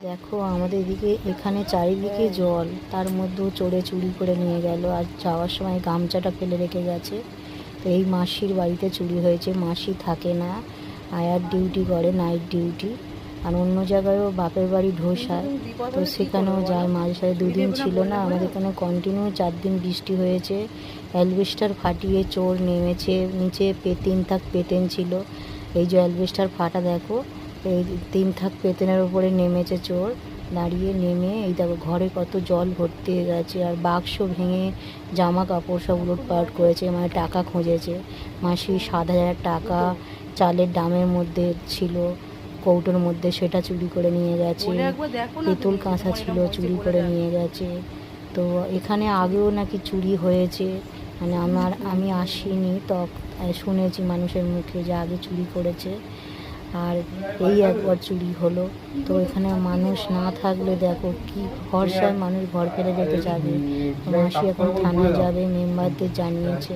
দেখো, আমাদের এদিকে, এখানে চারিদিকে জল। তার মধ্যেও চড়ে চুরি করে নিয়ে গেল। আর যাওয়ার সময় গামছাটা ফেলে রেখে গেছে। তো এই মাসির বাড়িতে চুরি হয়েছে। মাসি থাকে না। আয়ার ডিউটি করে, নাইট ডিউটি। আর অন্য জায়গায়ও বাপের বাড়ি ঢোসায়। তো সেখানেও যায়। মাঝে সাথে দুদিন ছিল না। আমাদের এখানে কন্টিনিউ চার দিন বৃষ্টি হয়েছে। অ্যালবেস্টার ফাটিয়ে চোর নেমেছে। নিচে পে তিন থাক পেতেন ছিল। এই যে অ্যালবেস্টার ফাটা, দেখো। এই তিন থাক পেতনের উপরে নেমেছে চোর। দাঁড়িয়ে নেমে এই দেখো ঘরে কত জল ভর্তি হয়ে গেছে আর বাক্স ভেঙে জামা কাপড় সব লুটপাট করেছে মানে টাকা খুঁজেছে। মাসি সাত হাজার টাকা চালের ডামের মধ্যে ছিল কৌটোর মধ্যে সেটা চুরি করে নিয়ে গেছে। পিতল কাঁসা ছিল চুরি করে নিয়ে গেছে। তো এখানে আগেও নাকি চুরি হয়েছে মানে আমার আমি আসিনি তো শুনেছি মানুষের মুখে যে আগে চুরি করেছে। আর এই একবার চুরি হলো। তো এখানে মানুষ না থাকলে দেখো কি ভরসায় মানুষ ঘর ফেলে যেতে যাবে মাসি এখন থানায় যাবে, মেম্বারদের জানিয়েছে।